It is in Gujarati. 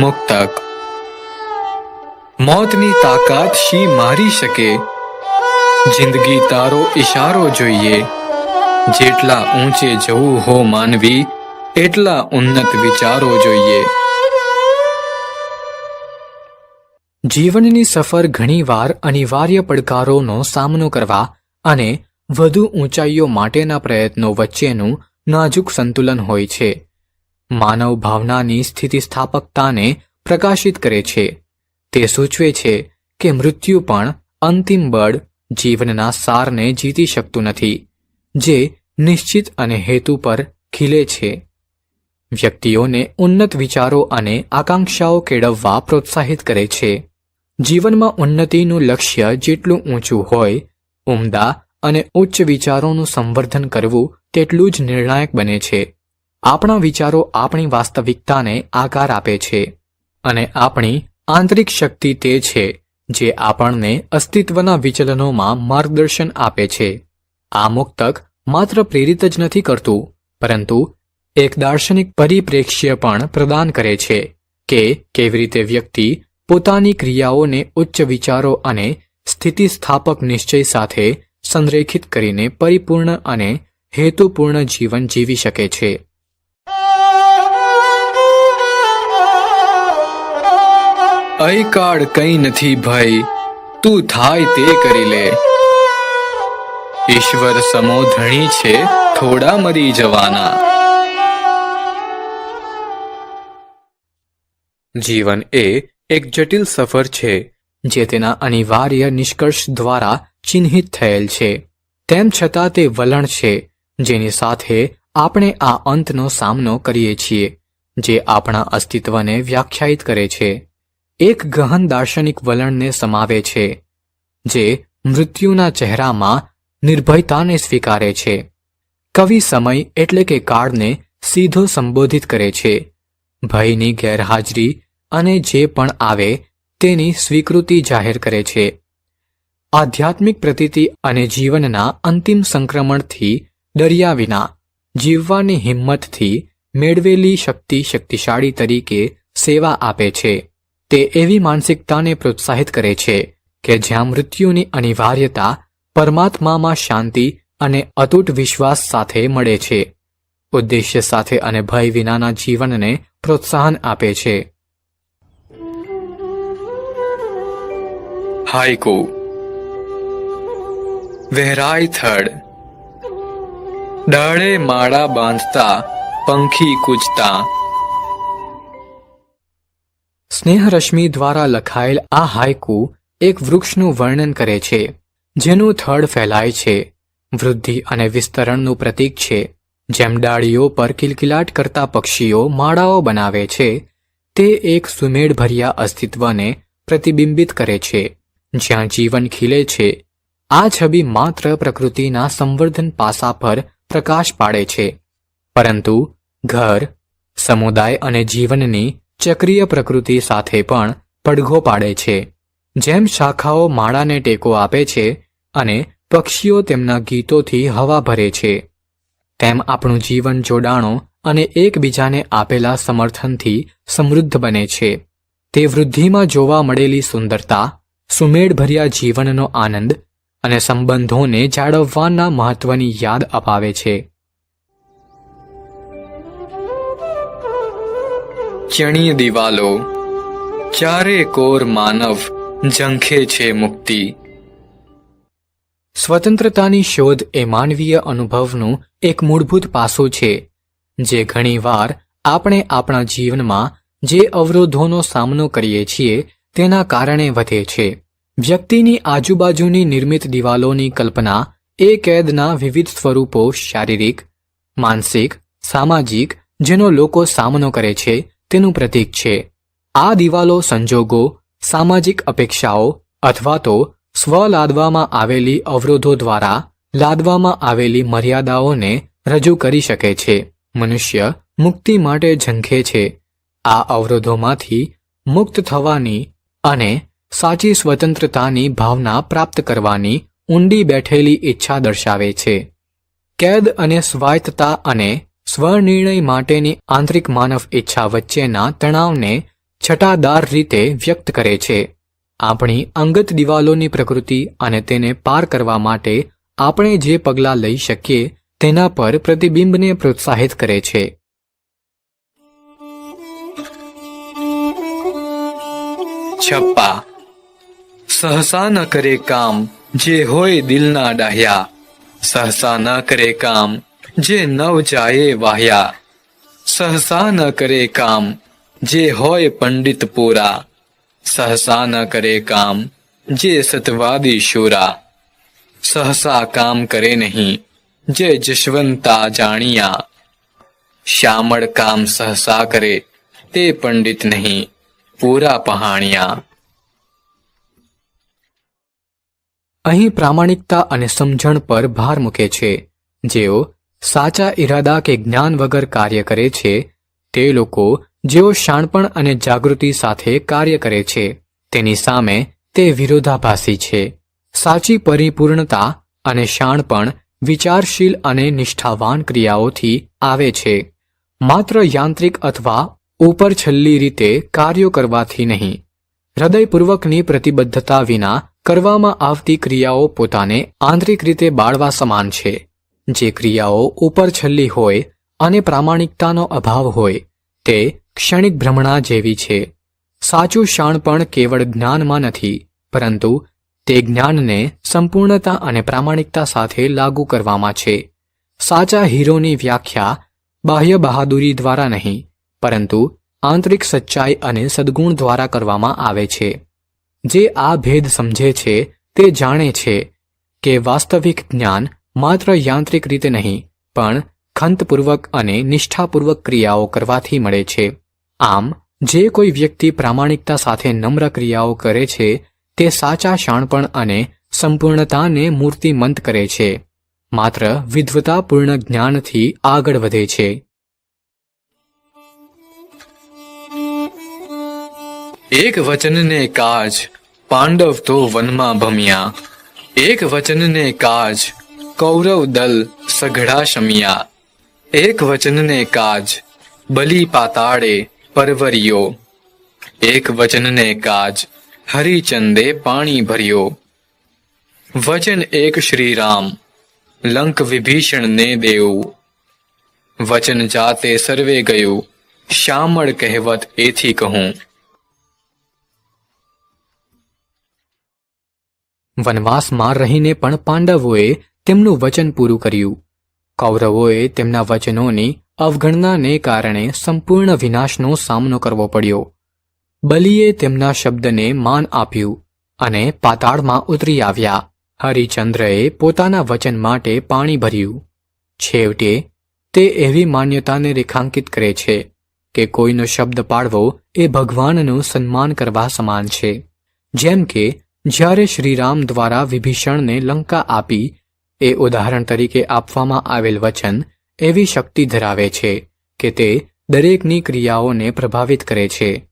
મુક્તક. મોતની તાકાત શી મારી શકે? જિંદગી તારો ઈશારો જોઈએ. જેટલા ઊંચે જવું હો માનવી, એટલા ઉન્નત વિચારો જોઈએ. જીવનની સફર ઘણીવાર અનિવાર્ય પડકારોનો સામનો કરવા અને વધુ ઊંચાઈઓ માટેના પ્રયત્નો વચ્ચેનું નાજુક સંતુલન હોય છે. માનવ ભાવનાની સ્થિતિસ્થાપકતાને પ્રકાશિત કરે છે. તે સૂચવે છે કે મૃત્યુ પણ અંતિમ બળ જીવનના સારને જીતી શકતું નથી, જે નિશ્ચિત અને હેતુ પર ખીલે છે. વ્યક્તિઓને ઉન્નત વિચારો અને આકાંક્ષાઓ કેળવવા પ્રોત્સાહિત કરે છે. જીવનમાં ઉન્નતિનું લક્ષ્ય જેટલું ઊંચું હોય, ઉમદા અને ઉચ્ચ વિચારોનું સંવર્ધન કરવું તેટલું જ નિર્ણાયક બને છે. આપણા વિચારો આપણી વાસ્તવિકતાને આકાર આપે છે અને આપણી આંતરિક શક્તિ તે છે જે આપણને અસ્તિત્વના વિચલનોમાં માર્ગદર્શન આપે છે. આ મુક્તક માત્ર પ્રેરિત જ નથી કરતું, પરંતુ એક દાર્શનિક પરિપ્રેક્ષ્ય પણ પ્રદાન કરે છે કે કેવી રીતે વ્યક્તિ પોતાની ક્રિયાઓને ઉચ્ચ વિચારો અને સ્થિતિસ્થાપક નિશ્ચય સાથે સંરેખિત કરીને પરિપૂર્ણ અને હેતુપૂર્ણ જીવન જીવી શકે છે. અય કાળ કંઈ નથી ભય તું થાય તે કરી લે. ઈશ્વર સમો ધણી છે, થોડા મરી જવાના. જીવન એ એક જટિલ સફર છે, જે તેના અનિવાર્ય નિષ્કર્ષ દ્વારા ચિહ્નિત થયેલ છે. તેમ છતાં તે વલણ છે, જેની સાથે આપણે આ અંતનો સામનો કરીએ છીએ, જે આપણા અસ્તિત્વને વ્યાખ્યાયિત કરે છે. એક ગહન દાર્શનિક વલણને સમાવે છે, જે મૃત્યુના ચહેરામાં નિર્ભયતાને સ્વીકારે છે. કવિ સમય એટલે કે કાળને સીધો સંબોધિત કરે છે. ભયની ગેરહાજરી અને જે પણ આવે તેની સ્વીકૃતિ જાહેર કરે છે. આધ્યાત્મિક પ્રતીતિ અને જીવનના અંતિમ સંક્રમણથી ડર્યા વિના જીવવાની હિંમતથી મેળવેલી શક્તિ શક્તિશાળી તરીકે સેવા આપે છે. તે એવી માનસિકતાને પ્રોત્સાહિત કરે છે કે જ્યાં મૃત્યુની અનિવાર્યતા પરમાત્મામાં શાંતિ અને અતૂટ વિશ્વાસ સાથે મળે છે. ઉદ્દેશ્ય સાથે અને ભય વિનાના જીવનને પ્રોત્સાહન આપે છે. હાઈકુ વહેરાય થડ. ડાળે માળા બાંધતા, પંખી કૂજતા. સ્નેહરશ્મિ દ્વારા લખાયેલ આ હાયકુ એક વૃક્ષનું વર્ણન કરે છે, જેનું થડ ફેલાય છે, વૃદ્ધિ અને વિસ્તરણનું પ્રતીક છે, જેમ ડાળીઓ પર કિલકિલાટ કરતા પક્ષીઓ માળાઓ બનાવે છે, તે એક સુમેળભર્યા અસ્તિત્વને પ્રતિબિંબિત કરે છે, જ્યાં જીવન ખીલે છે, આ છબી માત્ર પ્રકૃતિના સંવર્ધન પાસા પર પ્રકાશ પાડે છે, પરંતુ ઘર, સમુદાય અને જીવનની ચક્રીય પ્રકૃતિ સાથે પણ પડઘો પાડે છે. જેમ શાખાઓ માળાને ટેકો આપે છે અને પક્ષીઓ તેમના ગીતોથી હવા ભરે છે, તેમ આપણું જીવન જોડાણો અને એકબીજાને આપેલા સમર્થનથી સમૃદ્ધ બને છે. તે વૃદ્ધિમાં જોવા મળેલી સુંદરતા, સુમેળભર્યા જીવનનો આનંદ અને સંબંધોને જાળવવાના મહત્વની યાદ અપાવે છે. ચણીય દિવાલો, ચારે કોર માનવ ઝંખે છે મુક્તિ. સ્વતંત્રતાની શોધ એ માનવીય અનુભવનું એક મૂળભૂત પાસું છે, જે ઘણીવાર આપણે આપણા જીવનમાં જે અવરોધોનો સામનો કરીએ છીએ તેના કારણે વધે છે. વ્યક્તિની આજુબાજુની નિર્મિત દિવાલોની કલ્પના એ કેદના વિવિધ સ્વરૂપો શારીરિક, માનસિક, સામાજિક જેનો લોકો સામનો કરે છે તેનું પ્રતીક છે. આ દિવાલો સંજોગો, સામાજિક અપેક્ષાઓ અથવા તો સ્વ લાદવામાં આવેલી અવરોધો દ્વારા લાદવામાં આવેલી મર્યાદાઓને રજૂ કરી શકે છે. મનુષ્ય મુક્તિ માટે ઝંખે છે. આ અવરોધોમાંથી મુક્ત થવાની અને સાચી સ્વતંત્રતાની ભાવના પ્રાપ્ત કરવાની ઊંડી બેઠેલી ઈચ્છા દર્શાવે છે. કેદ અને સ્વાયત્તતા અને સ્વનિર્ણય માટેની આંતરિક માનવ ઈચ્છા વચ્ચેના તણાવને છટાદાર રીતે વ્યક્ત કરે છે. આપણી અંગત દિવાલોની પ્રકૃતિ અને તેને પાર કરવા માટે આપણે જે પગલાં લઈ શકીએ, તેના પર પ્રતિબિંબને પ્રોત્સાહિત કરે છે. છપ્પા. સહસા ન કરે કામ, જે હોય દિલના ડાહ્યા. સહસા ન કરે કામ જે નવ જાય વાહ્યા, સહસા ન કરે કામ, જે હોય પંડિત પૂરા, સહસા ન કરે કામ, જે સતવાદી શૂરા. સહસા કામ કરે નહીં, જે જશવંતા જાણિયા. શ્યામળ કામ સહસા કરે, તે પંડિત નહીં, પૂરા પહાણિયા. અહીં પ્રામાણિકતા અને સમજણ પર ભાર મૂકે છે, જેઓ સાચા ઈરાદા કે જ્ઞાન વગર કાર્ય કરે છે, તે લોકો જેઓ શાણપણ અને જાગૃતિ સાથે કાર્ય કરે છે, તેની સામે તે વિરોધાભાસી છે. સાચી પરિપૂર્ણતા અને શાણપણ વિચારશીલ અને નિષ્ઠાવાન ક્રિયાઓથી આવે છે. માત્ર યાંત્રિક અથવા ઉપર છલ્લી રીતે કાર્યો કરવાથી નહીં. હૃદયપૂર્વકની પ્રતિબદ્ધતા વિના કરવામાં આવતી ક્રિયાઓ પોતાને આંતરિક રીતે બાળવા સમાન છે. જે ક્રિયાઓ ઉપર છલ્લી હોય અને પ્રામાણિકતાનો અભાવ હોય, તે ક્ષણિક ભ્રમણા જેવી છે. સાચું શાણપણ કેવળ જ્ઞાનમાં નથી, પરંતુ તે જ્ઞાનને સંપૂર્ણતા અને પ્રામાણિકતા સાથે લાગુ કરવામાં છે. સાચા હીરોની વ્યાખ્યા બાહ્ય બહાદુરી દ્વારા નહીં, પરંતુ આંતરિક સચ્ચાઈ અને સદ્ગુણ દ્વારા કરવામાં આવે છે. જે આ ભેદ સમજે છે, તે જાણે છે કે વાસ્તવિક જ્ઞાન માત્ર યાંત્રિક રીતે નહીં, પણ ખંતપૂર્વક અને નિષ્ઠાપૂર્વક ક્રિયાઓ કરવાથી મળે છે. આમ, જે કોઈ વ્યક્તિ પ્રામાણિકતા સાથે નમ્ર ક્રિયાઓ કરે છે, તે સાચા શાણપણ અને સંપૂર્ણતાને મૂર્તિમંત કરે છે. માત્ર વિદ્વતાપૂર્ણ જ્ઞાનથી આગળ વધે છે. એક વચનને કાજ, પાંડવ તો વનમાં ભમ્યા. એક વચનને કાજ કૌરવ દલ સઘળા શમિયા એક વચનને કાજ બલી પાતાળે પરવર્યો એક વચનને કાજ હરિચંદે પાણી ભર્યો વચન એક શ્રીરામ લંક વિભીષણને દેવું વચન જાતે સર્વે ગયું શામળ કહેવત એથી કહું વનવાસમાં રહીને પણ પાંડવોએ તેમનું વચન પૂરું કર્યું. કૌરવોએ તેમના વચનોની અવગણનાને કારણે સંપૂર્ણ વિનાશનો સામનો કરવો પડ્યો. બલિએ તેમના શબ્દને માન આપ્યું અને પાતાળમાં ઉતરી આવ્યા. હરિચંદ્રએ પોતાના વચન માટે પાણી ભર્યું. છેવટે, તે એવી માન્યતાને રેખાંકિત કરે છે કે કોઈનો શબ્દ પાડવો એ ભગવાનનું સન્માન કરવા સમાન છે. જેમ કે, જ્યારે શ્રીરામ દ્વારા વિભીષણને લંકા આપી એ ઉદાહરણ તરીકે આપવામાં આવેલ વચન એવી શક્તિ ધરાવે છે કે તે દરેકની ક્રિયાઓને પ્રભાવિત કરે છે.